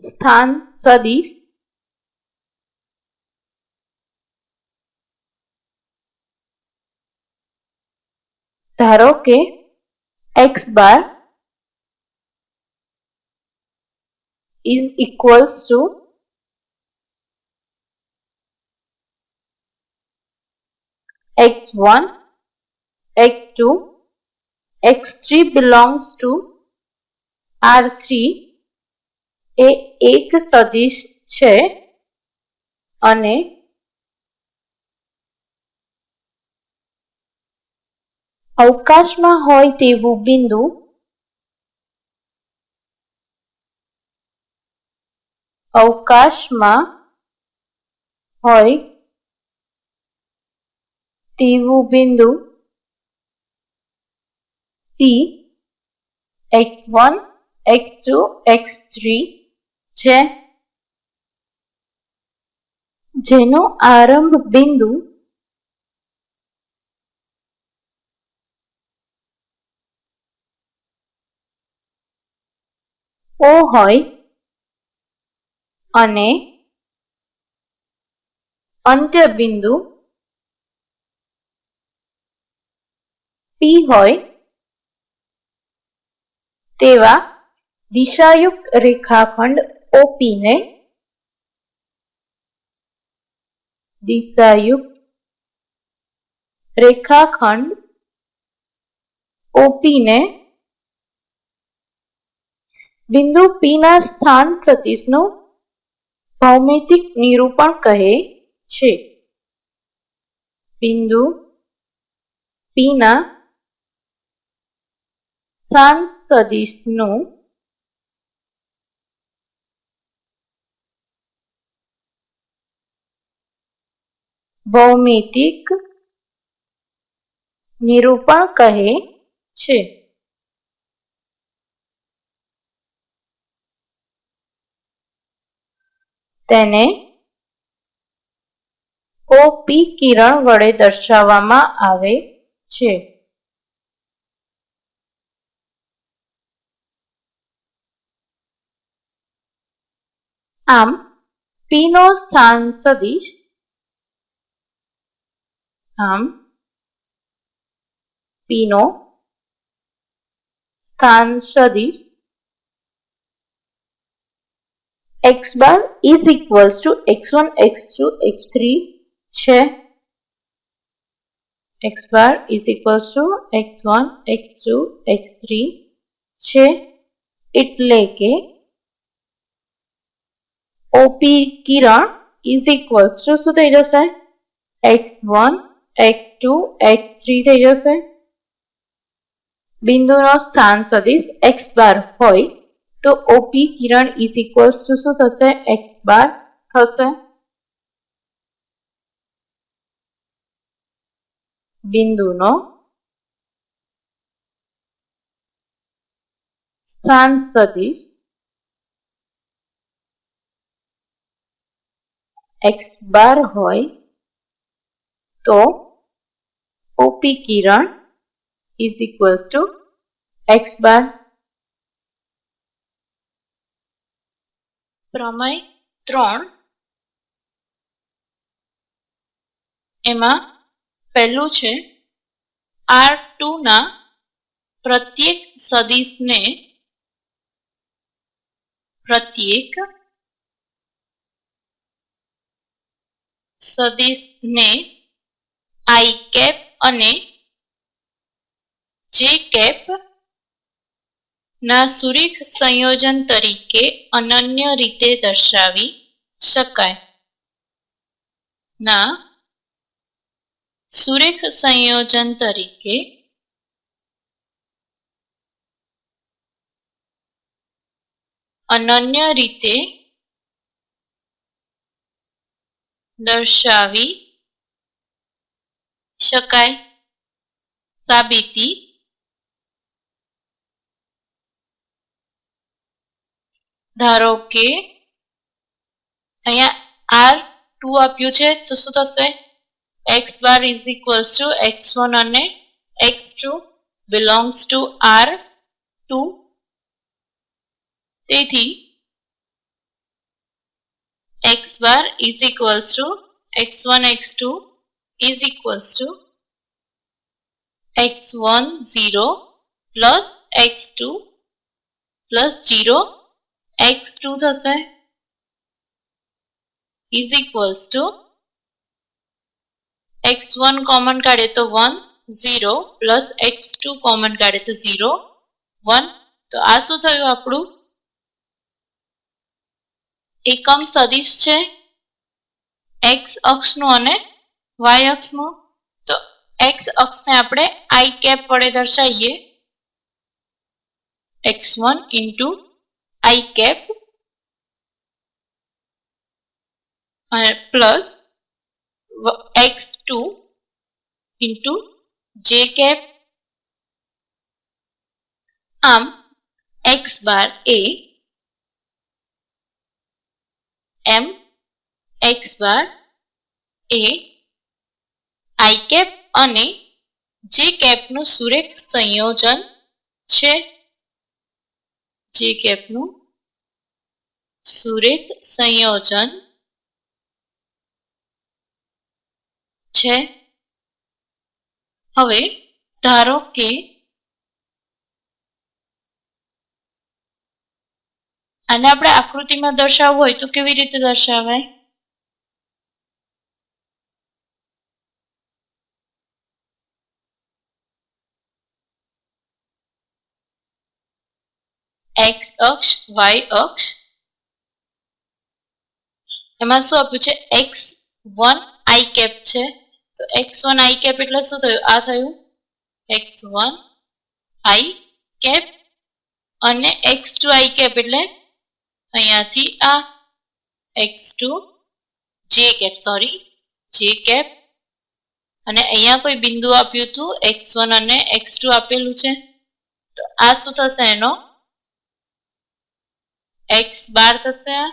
સ્થાન સદિશ ધારો કે x bar is equals to x1 x2 x3 belongs to r3 એ એક સદિશ છે અને અવકાશમાં હોય તેવું બિંદુ અવકાશમાં હોય તેવું બિંદુ P x1 x2 x3 છે? જેનો આરંભ બિંદુ ઓ હોય અને અંત્ય બિંદુ પી હોય તેવા દિશાયુક્ત રેખાખંડ OP ને દિશાયુક્ત રેખાખંડ OP ને બિંદુ P ના સ્થાન સતીશનું ભૌમિતિક નિરૂપણ કહે છે બિંદુ P ના સ્થાન સદિશનું ભૌમિતિક નિરૂપણ કહે છે. તેને ઓપી કિરણ વડે દર્શાવવામાં આવે છે. આમ પી નો સ્થાન સદિશ આમ પીનો સ્થાન સદિશ x bar is equals to x1, x2, x3 છે x bar is equals to x1, x2, x3 છે એટલે કે OP Kiran is equals to શું થઈ જશે x1, x2, x3 થઈ જશે બિંદુનો સ્થાન સદિશ x બાર હોય તો ઓપી કિરણ ઇઝ ઇક્વલ્સ ટુ શું થશે એક્સ બાર થશે બિંદુનો સ્થાન સદિશ એક્સ બાર હોય તો ઓપી કિરણ is equals to x bar પ્રમેય ત્રણ. એમાં પહેલું છે આર ના પ્રત્યેક સદિશને પ્રત્યેક સદિશને આઈ કેપ અને જે કેપ ના સુરેખ સંયોજન તરીકે અનન્ય રીતે દર્શાવી શકાય. ના, સુરેખ સંયોજન તરીકે અનન્ય રીતે દર્શાવી શકાય. સાબિતી. ધારો કે અહીંયા આર ટુ આપ્યું છે, તો શું થશે? X bar is equals to x one અને x two belongs to R two. તેથી x bar is equals to x one, x two is equals to x one zero plus x two plus zero x two થશે is equals x one common કાઢે તો one zero plus x two common કાઢે તો zero one તો આ શું થયું આપણું? એકમ સદિશ છે. એક્સ અક્ષનું અને વાય અક્ષનું તો એક્સ અક્ષને આપણે આઈ કેપ વડે દર્શાવીએ. X one into i cap અને plus x two into j cap આમ એક્સ બાર એ એમ એક્સ બાર એ આઈ કેપ અને જે કેપનું સુરેખ સંયોજન છે. જે કેપનું સુરેખ સંયોજન છે. હવે ધારો કે આને આપણે આકૃતિમાં દર્શાવવું હોય તો કેવી રીતે દર્શાવાય એક્સ અક્ષ, વાય અક્ષ. એમાં શું આપ્યું છે? એક્સ વન આઈ કેપ છે. તો એક્સ વન આઈ કેપ એટલે શું થયું? આ થયું. એક્સ વન આઈ કેપ અને એક્સ ટુ આઈ કેપ એટલે અહીંયાથી આ. X two j cap sorry j cap. અને અહીંયા કોઈ બિંદુ આપ્યું હતું એક્સ વન અને એક્સ ટુ આપેલું છે. તો આ શું થશે એનો? એક્સ બાર થશે. આ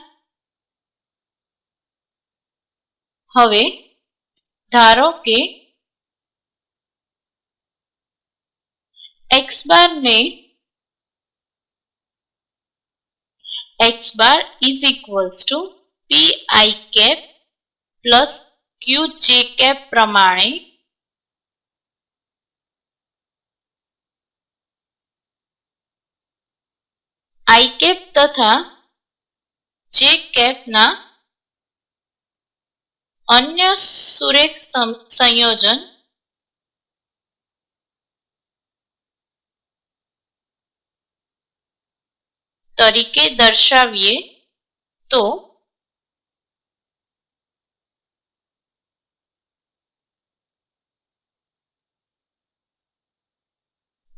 હવે ધારો કે એક્સ બાર ને x bar is equals to p i cap plus q j cap પ્રમાણે આઈ કેપ તથા જે કેપના અન્ય સુરેખ સંયોજન તરીકે દર્શાવીએ તો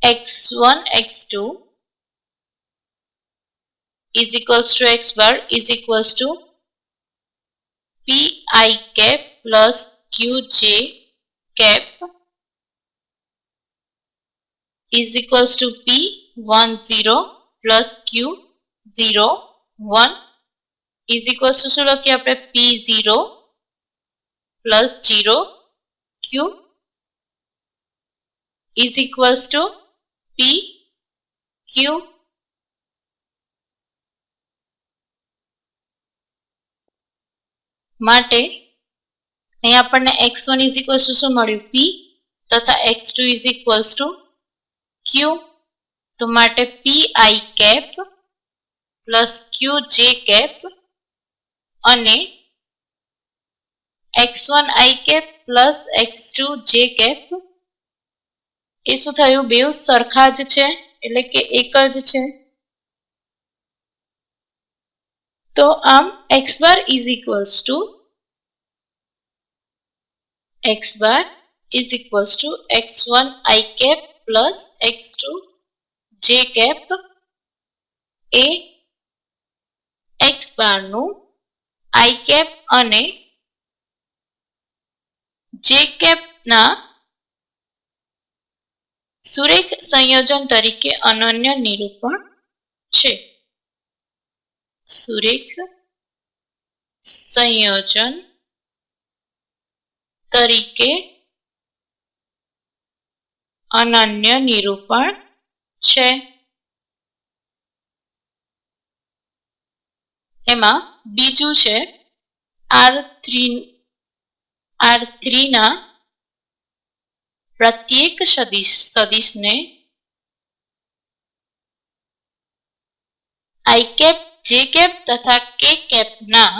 x one x two is equals to x bar is equals to p i cap plus q j cap is equals to p 1 0 plus q 0 1 is equals to શું લખીએ આપણે p 0 plus 0 q is equals to p q માટે અહીં આપણને x one is equals to શું મળ્યું? પી તથા x two is equals to q તો માટે p i cap plus q j cap અને x one i cap plus x two j cap એ શું થયું? બે સરખા જ છે, એટલે કે એક જ છે. તો આમ x bar is equals to x bar is equals to x one i cap plus x two j cap A x બારનું આઈ કેપ અને જે કેપના સુરેખ સંયોજન તરીકે અનન્ય નિરૂપણ છે. સુરેખ, સંયોજન તરીકે અનન્ય નિરૂપણ છે. એમાં બીજું છે આર થ્રી આર થ્રીના પ્રત્યેક સદીશ, સદીશને આઈ કેપ જે કેપ તથા કે કેપના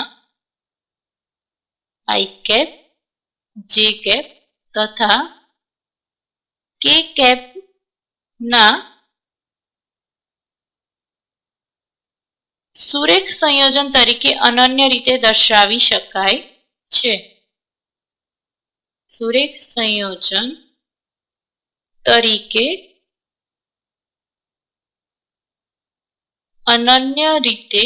આઈ કેપ જે કેપ તથા કે કેપના સુરેખ સંયોજન તરીકે અનન્ય રીતે દર્શાવી શકાય છે સુરેખ સંયોજન તરીકે અનન્ય રીતે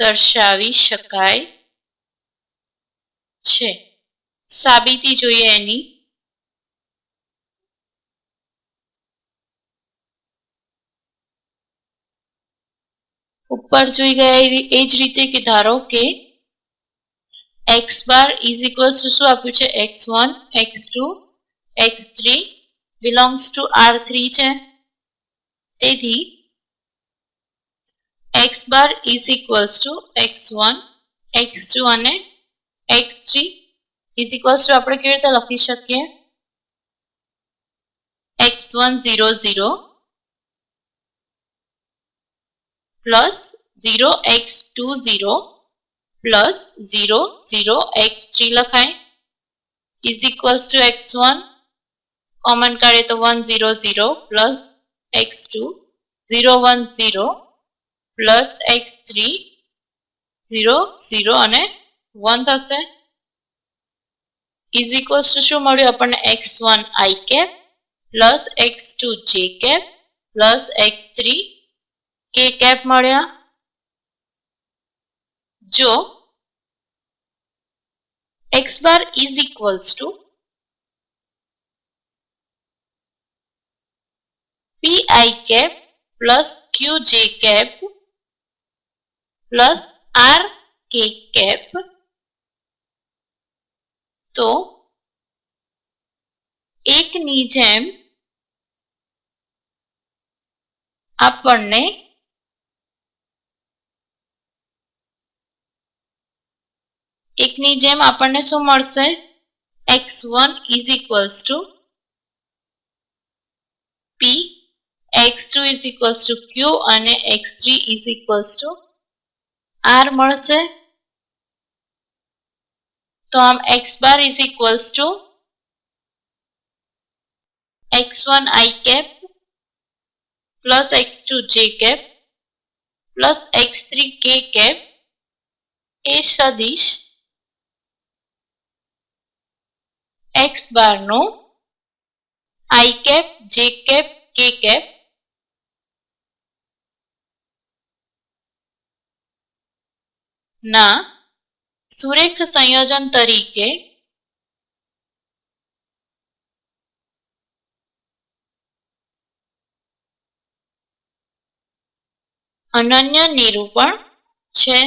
દર્શાવી શકાય છે. સાબિતી જોઈએ એની. ઉપર જોઈ ગયા એ જ રીતે કે ધારો કે x bar is equals to શું આપ્યું છે? X one x two x three belongs to R three છે. તેથી x bar is equals to x one x two અને x three is equals to આપણે કેવી રીતે લખી શકીએ? X one zero zero plus zero x two zero plus zero zero x three લખાય. Is equals to x one common કાઢીએ તો one zero zero plus x two zero one zero plus x three zero zero અને one થશે. Is equals to શું મળ્યું? આપણને x one i cap plus x two j cap plus x three k cap મળ્યા. જો x bar is equals to p i cap plus q j cap plus r k cap તો એકની જેમ આપણને એકની જેમ આપણને શું મળશે x one is equals to p x two equals to q અને x three equals to R મળશે. તો આમ x bar is equals to x one i plus plus x two j cap plus x three k cap એ સદિશ x બારનો i cap j cap k cap ના સુરેખ સંયોજન તરીકે અનન્ય નિરૂપણ છે.